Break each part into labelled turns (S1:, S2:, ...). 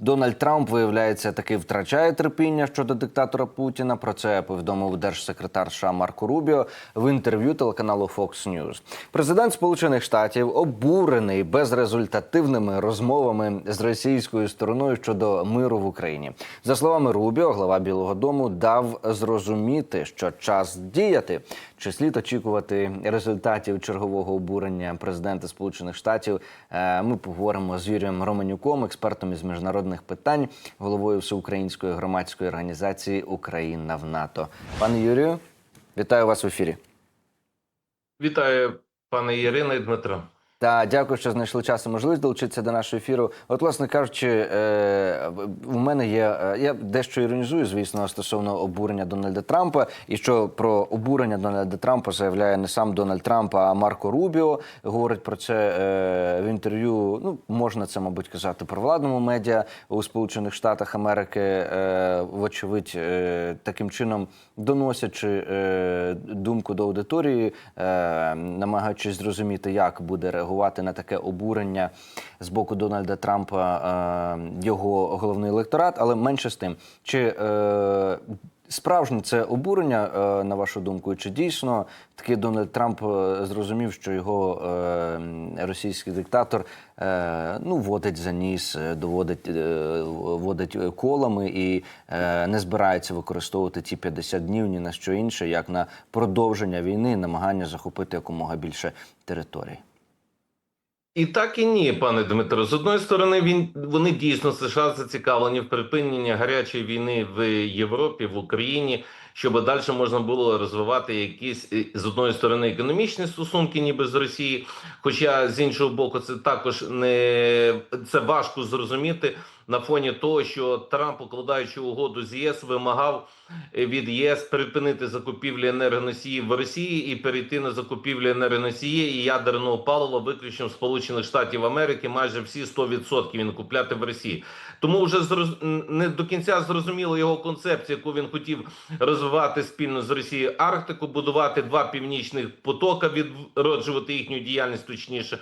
S1: Дональд Трамп виявляється таки втрачає терпіння щодо диктатора Путіна. Про це повідомив держсекретар США Марко Рубіо в інтерв'ю телеканалу Fox News. Президент Сполучених Штатів обурений безрезультативними розмовами з російською стороною щодо миру в Україні. За словами Рубіо, глава Білого Дому дав зрозуміти, що час діяти. Чи слід очікувати результатів чергового обурення президента Сполучених Штатів? Е, Ми поговоримо з Юрієм Романюком, експертом із міжнародних питань, головою всеукраїнської громадської організації Україна в НАТО. Пане Юрію, вітаю вас в ефірі.
S2: Вітаю, пане Ірине і Дмитро.
S1: Та дякую, що знайшли час і можливість долучитися до нашого ефіру. От, власне кажучи, е, у мене є е, я дещо іронізую, звісно, стосовно обурення Дональда Трампа, і що про обурення Дональда Трампа заявляє не сам Дональд Трамп, а Марко Рубіо. Говорить про це е, в інтерв'ю. Ну можна це, мабуть, казати про владному медіа у Сполучених Штатах Америки. Е, вочевидь, е, таким чином доносячи е, думку до аудиторії, е, намагаючись зрозуміти, як буде реагувати на таке обурення з боку Дональда Трампа е, його головний електорат, але менше з тим, чи е, справжнє це обурення, е, на вашу думку, чи дійсно таки Дональд Трамп зрозумів, що його російський диктатор ну водить за ніс, доводить водить колами і не збирається використовувати ті 50 днів ні на що інше, як на продовження війни, намагання захопити якомога більше територій.
S2: І так і ні, пане Дмитро. З одної сторони, він вони дійсно США зацікавлені в припиненні гарячої війни в Європі, в Україні, щоб далі можна було розвивати якісь е, з одної сторони економічні стосунки, ніби з Росії. Хоча з іншого боку, це також не це важко зрозуміти на фоні того, що Трамп, укладаючи угоду з ЄС, вимагав е, від єС припинити закупівлі енергоносіїв в Росії і перейти на закупівлі енергоносії і ядерного палива виключно Сполучених Штатів Америки. Майже всі 100% він купляти в Росії. Тому вже зроз... не до кінця зрозуміло його концепцію, яку він хотів розвивати спільно з Росією Арктику, будувати два північних потока, відроджувати їхню діяльність точніше.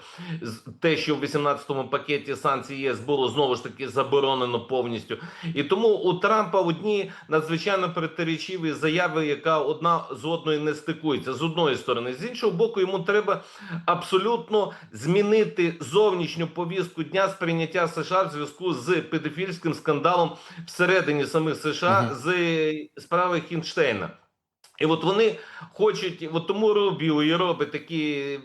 S2: Те, що в 18-му пакеті санкцій ЄС було знову ж таки заборонено повністю. І тому у Трампа одні надзвичайно протирічиві заяви, яка одна з одною не стикується з одної сторони. З іншого боку, йому треба абсолютно змінити зовнішню повістку дня сприйняття США в зв'язку з педофільським скандалом всередині самих США
S1: Мгм.
S2: з справи Хінштейна. І от вони хочуть, от тому Рубіо і робить такі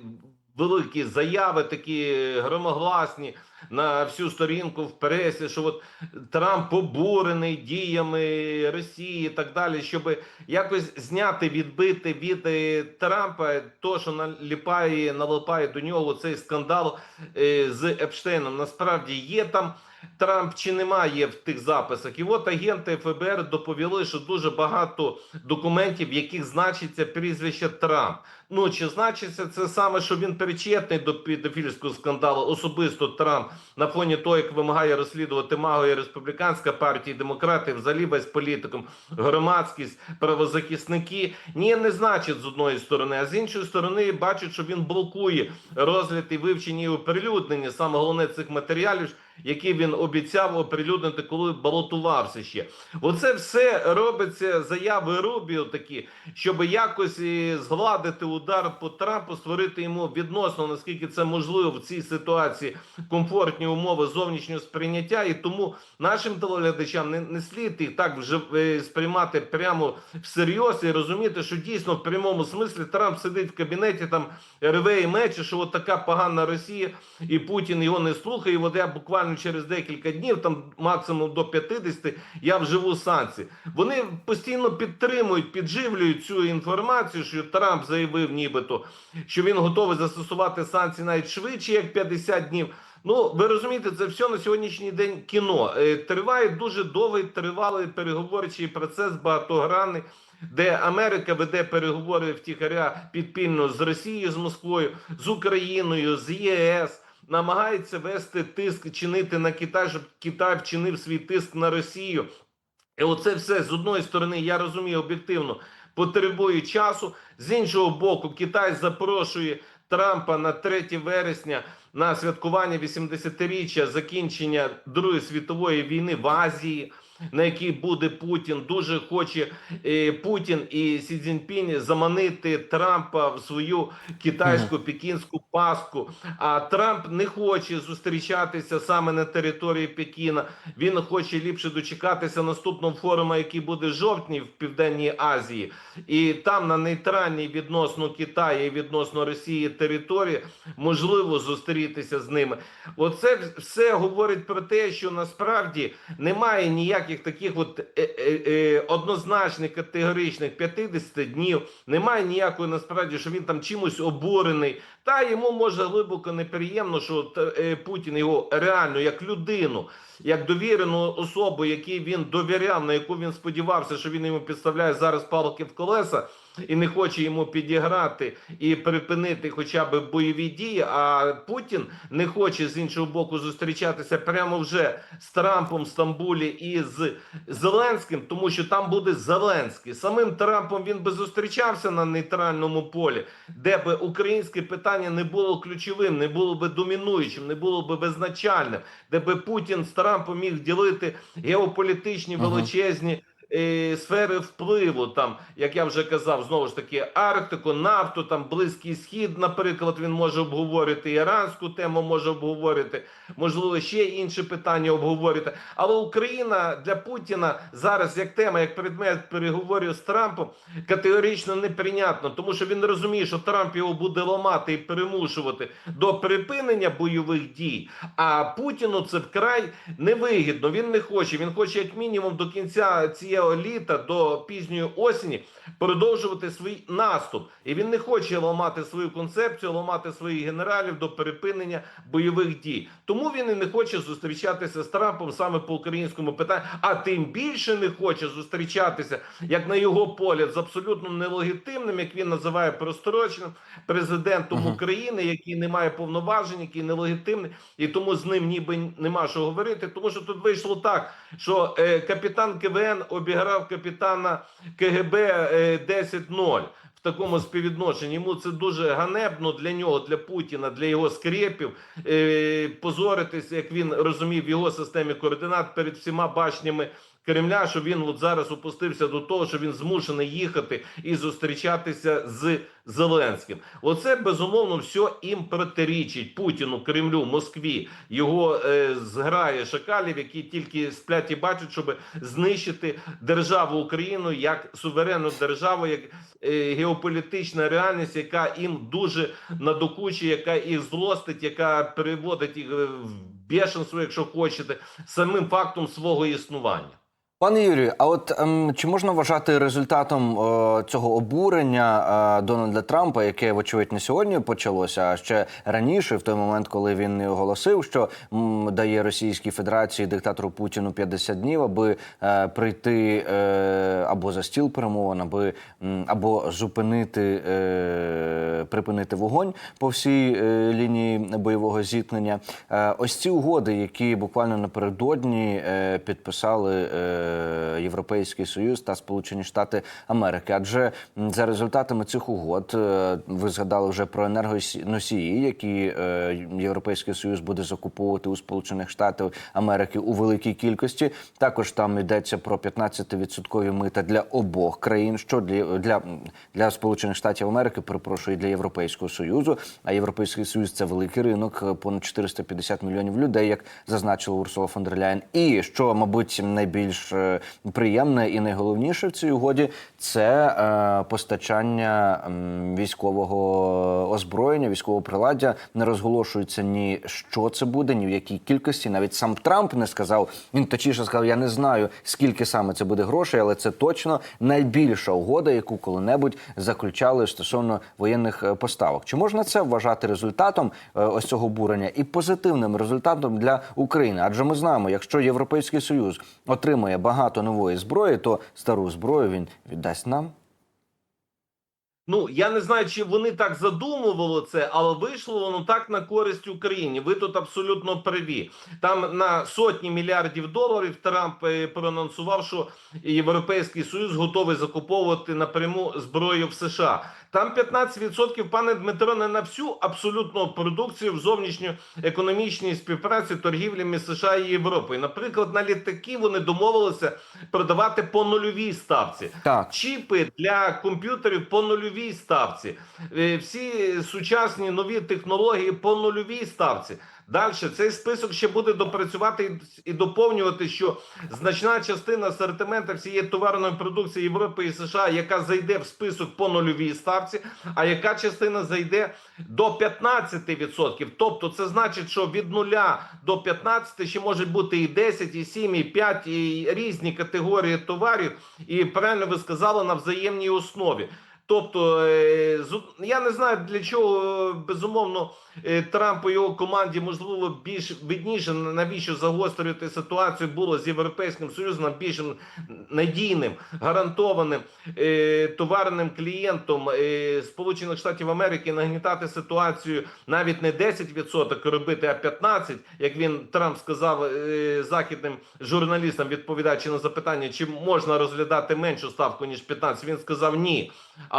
S2: великі заяви, такі громогласні на всю сторінку в пресі, що от Трамп обурений діями Росії і так далі, щоб якось зняти, відбити від е, Трампа то, що наліпає, налипає до нього цей скандал е, з Епштейном. Насправді є там. Трамп чи немає в тих записах, і от агенти ФБР доповіли, що дуже багато документів, в яких значиться прізвище Трамп. Ну чи значиться це саме, що він причетний до педофільського скандалу, особисто Трамп на фоні того, як вимагає розслідувати МАГО і республіканська партія, і демократи, взагалі весь політикум, громадськість, правозахисники. Ні, не значить з одної сторони, а з іншої сторони бачать, що він блокує розгляд і вивчення і оприлюднення саме головне цих матеріалів які він обіцяв оприлюднити, коли балотувався ще. Оце все робиться заяви Рубіо такі, щоб якось згладити удар по Трампу, створити йому відносно, наскільки це можливо в цій ситуації комфортні умови зовнішнього сприйняття. І тому нашим телеглядачам не, не слід їх так вже е, сприймати прямо всерйоз і розуміти, що дійсно в прямому смислі Трамп сидить в кабінеті, там реве і мече, що от така погана Росія, і Путін його не слухає. І от я буквально через декілька днів, там максимум до 50, я вживу санкції. Вони постійно підтримують, підживлюють цю інформацію, що Трамп заявив, нібито, що він готовий застосувати санкції навіть швидше, як 50 днів. Ну, ви розумієте, це все на сьогоднішній день кіно. Е, Триває дуже довгий тривалий переговорчий процес багатогранний. Де Америка веде переговори втіхаря підпільно з Росією, з Москвою, з Україною, з ЄС, намагається вести тиск, чинити на Китай, щоб Китай вчинив свій тиск на Росію. І оце все з одної сторони, я розумію об'єктивно, потребує часу. З іншого боку, Китай запрошує Трампа на 3 вересня на святкування 80-річчя закінчення Другої світової війни в Азії. На який буде Путін, дуже хоче е, Путін і Сі Цзіньпінь заманити Трампа в свою китайську пекінську паску. А Трамп не хоче зустрічатися саме на території Пекіна. Він хоче ліпше дочекатися наступного форуму, який буде в жовтні в Південній Азії, і там на нейтральній відносно Китаю і відносно Росії території можливо зустрітися з ними. Оце все говорить про те, що насправді немає ніяких таких от е, е, е, однозначних категоричних 50 днів. Немає ніякої насправді, що він там чимось обурений. Та йому може глибоко неприємно, що е, Путін його реально як людину, як довірену особу, якій він довіряв, на яку він сподівався, що він йому підставляє зараз палки в колеса. І не хоче йому підіграти і припинити хоча б бойові дії. А Путін не хоче з іншого боку зустрічатися прямо вже з Трампом в Стамбулі і з Зеленським, тому що там буде Зеленський. Самим Трампом він би зустрічався на нейтральному полі, де би українське питання не було ключовим, не було би домінуючим, не було би визначальним, де би Путін з Трампом міг ділити геополітичні величезні. Е, Сфери впливу, там, як я вже казав, знову ж таки, Арктику, нафту, там Близький Схід, наприклад, він може обговорити іранську тему, може обговорити, можливо, ще інші питання обговорити. Але Україна для Путіна зараз як тема, як предмет переговорів з Трампом, категорично неприйнятно, тому що він розуміє, що Трамп його буде ламати і перемушувати до припинення бойових дій. А Путіну це вкрай невигідно. Він не хоче. Він хоче як мінімум до кінця цього літа, до пізньої осені, продовжувати свій наступ. І він не хоче ламати свою концепцію, ламати своїх генералів до припинення бойових дій. Тому він і не хоче зустрічатися з Трампом саме по українському питанню, а тим більше не хоче зустрічатися, як на його погляд, з абсолютно нелегітимним, як він називає простроченим президентом
S1: Мгм.
S2: України, який не має повноважень, який нелегітимний, і тому з ним ніби нема що говорити. Тому що тут вийшло так, що е, капітан КВН обіграв капітана КГБ е, 10-0 в такому співвідношенні. Йому це дуже ганебно для нього, для Путіна, для його скрепів. Е, позоритися, як він розумів в його системі координат перед всіма башнями. Кремля, що він от зараз опустився до того, що він змушений їхати і зустрічатися з Зеленським. Оце безумовно все їм протирічить Путіну, Кремлю, Москві, його е, зграє шакалів, які тільки сплять і бачать, щоб знищити державу Україну як суверенну державу, як е, геополітична реальність, яка їм дуже надокучує, яка їх злостить, яка переводить їх е, в бешенство, якщо хочете, самим фактом свого існування.
S1: Пане Юрію, а от ем, чи можна вважати результатом е, цього обурення е, Дональда Трампа, яке вочевидь не сьогодні почалося, а ще раніше, в той момент, коли він не оголосив, що м, дає Російській Федерації диктатору Путіну 50 днів, аби е, прийти е, або за стіл перемовин, аби м, або зупинити е, припинити вогонь по всій е, лінії бойового зіткнення. Е, ось ці угоди, які буквально напередодні е, підписали. Е, Європейський Союз та Сполучені Штати Америки. Адже за результатами цих угод е, ви згадали вже про енергоносії, які е, Європейський Союз буде закуповувати у Сполучених Штатів Америки у великій кількості. Також там йдеться про 15% мита для обох країн, що для, для, для Сполучених Штатів Америки, перепрошую, і для Європейського Союзу. А Європейський Союз це великий ринок, е, понад 450 мільйонів людей, як зазначила Урсула фон дер Ляєн. І що, мабуть, найбільш е, приємне і найголовніше в цій угоді це е, постачання військового озброєння, військового приладдя. Не розголошується ні що це буде, ні в якій кількості. Навіть сам Трамп не сказав. Він точніше сказав: я не знаю скільки саме це буде грошей, але це точно найбільша угода, яку коли-небудь заключали стосовно воєнних е, поставок. Чи можна це вважати результатом е, ось цього бурення і позитивним результатом для України? Адже ми знаємо, якщо Європейський Союз отримує багато нової зброї, то стару зброю він віддасть нам.
S2: Ну я не знаю, чи вони так задумували це, але вийшло воно так на користь Україні. Ви тут абсолютно праві. Там на сотні мільярдів доларів Трамп е, проанонсував, що Європейський Союз готовий закуповувати напряму зброю в США. Там 15%, пане Дмитро, не на всю абсолютно продукцію в зовнішньоекономічній співпраці торгівлі між США і Європою. Наприклад, на літаки вони домовилися продавати по нульовій ставці.
S1: Так.
S2: Чіпи для комп'ютерів по нульовій ставці, Е, всі сучасні нові технології по нульовій ставці. Далі цей список ще буде допрацювати і- доповнювати, що значна частина асортименту всієї товарної продукції Європи і США, яка зайде в список по нульовій ставці, а яка частина зайде до 15%. Тобто, це значить, що від 0 до 15 ще можуть бути і 10, і 7, і 5, і різні категорії товарів. І правильно ви сказали на взаємній основі. Тобто, е, я не знаю для чого е, безумовно е, Трампу і його команді можливо більш видніше навіщо загострювати ситуацію було з європейським союзом більш надійним гарантованим товарним клієнтом Сполучених Штатів Америки нагнітати ситуацію навіть не 10% робити, а 15%, як він Трамп сказав західним журналістам, відповідаючи на запитання, чи можна розглядати меншу ставку ніж 15%, Він сказав ні.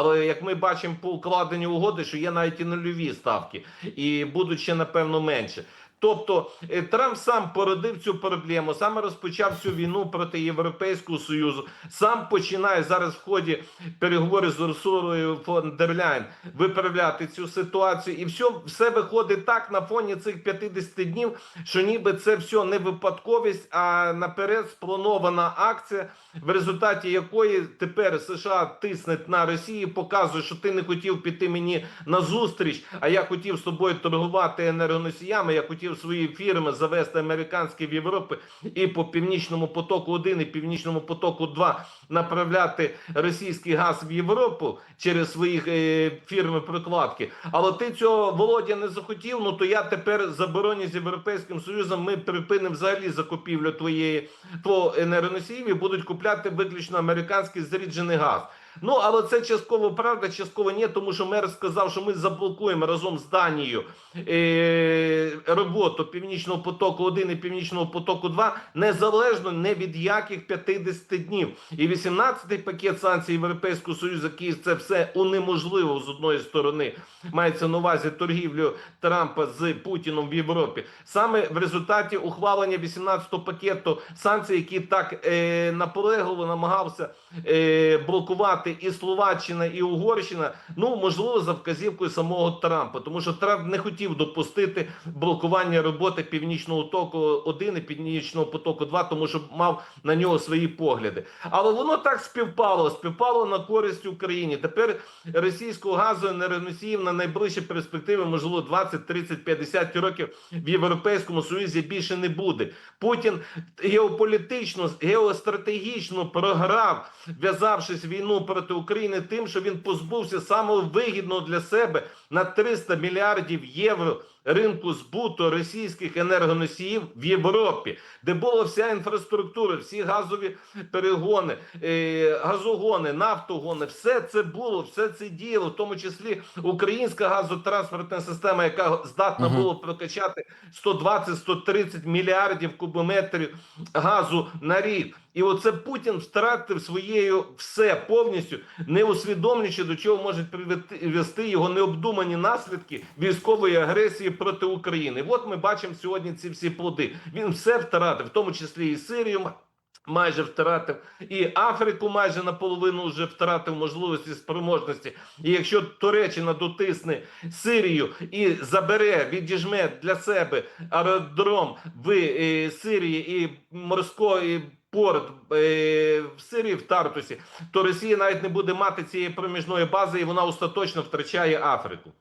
S2: Але як ми бачимо по укладенню угоди, що є навіть і нульові ставки, і будуть ще напевно менше. Тобто е, Трамп сам породив цю проблему, саме розпочав цю війну проти Європейського союзу, сам починає зараз в ході переговорів з Урсулою фон дер виправляти цю ситуацію, і все, все виходить так на фоні цих 50 днів, що ніби це все не випадковість, а наперед спланована акція, в результаті якої тепер США тисне на Росію, показує, що ти не хотів піти мені на зустріч, а я хотів з тобою торгувати енергоносіями. Я хотів свої фірми завести американські в Європу і по північному потоку 1 і північному потоку 2 направляти російський газ в Європу через свої е, фірми прокладки. Але ти цього Володя не захотів. Ну то я тепер забороню з європейським союзом. Ми припинимо взагалі закупівлю твоєї твого енергоносіїв і будуть купляти виключно американський зріджений газ. Ну але це частково правда, частково ні, тому що мер сказав, що ми заблокуємо разом з Данією е, роботу Північного потоку 1 і Північного потоку 2 незалежно не від яких 50 днів. І 18-й пакет санкцій Європейського Союзу, який це все унеможливо з одної сторони, мається на увазі торгівлю Трампа з Путіном в Європі. Саме в результаті ухвалення 18-го пакету санкцій, які так е, наполегливо намагався е, блокувати і Словаччина, і Угорщина, ну можливо, за вказівкою самого Трампа, тому що Трамп не хотів допустити блокування роботи Північного току 1 і Північного потоку 2, тому що мав на нього свої погляди. Але воно так співпало, співпало на користь Україні. Тепер російського газу енергоносіїв на найближчі перспективи, можливо, 20, 30, 50 років в Європейському Союзі більше не буде. Путін геополітично, геостратегічно програв, в'язавшись війну проти України, тим, що він позбувся самого вигідного для себе на 300 мільярдів євро ринку збуту російських енергоносіїв в Європі, де була вся інфраструктура, всі газові перегони, е, газогони, нафтогони, все це було, все це діяло, в тому числі українська газотранспортна система, яка здатна
S1: Мгм.
S2: була прокачати 120-130 мільярдів кубометрів газу на рік. І оце Путін втратив своєю все повністю, не усвідомлюючи, до чого можуть привести його необдумані наслідки військової агресії проти України. От ми бачимо сьогодні ці всі плоди. Він все втратив, в тому числі і Сирію. Майже втратив і Африку майже наполовину вже втратив можливості спроможності. І якщо Туреччина дотисне Сирію і забере, відіжме для себе аеродром в е, Сирії і морський порт е, в Сирії в Тартусі, то Росія навіть не буде мати цієї проміжної бази, і вона остаточно втрачає Африку.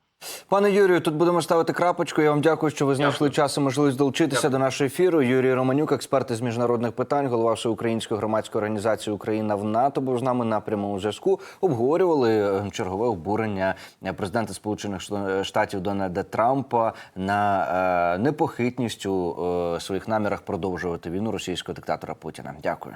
S1: Пане Юрію, тут будемо ставити крапочку. Я вам дякую, що ви знайшли час і можливість долучитися до нашого ефіру. Юрій Романюк, експерт із міжнародних питань, голова Всеукраїнської громадської організації Україна в НАТО, був з нами на прямому зв'язку. Обговорювали е, чергове обурення е, президента Сполучених Штатів Дональда Трампа на е, непохитністю е, своїх намірах продовжувати війну російського диктатора Путіна. Дякую.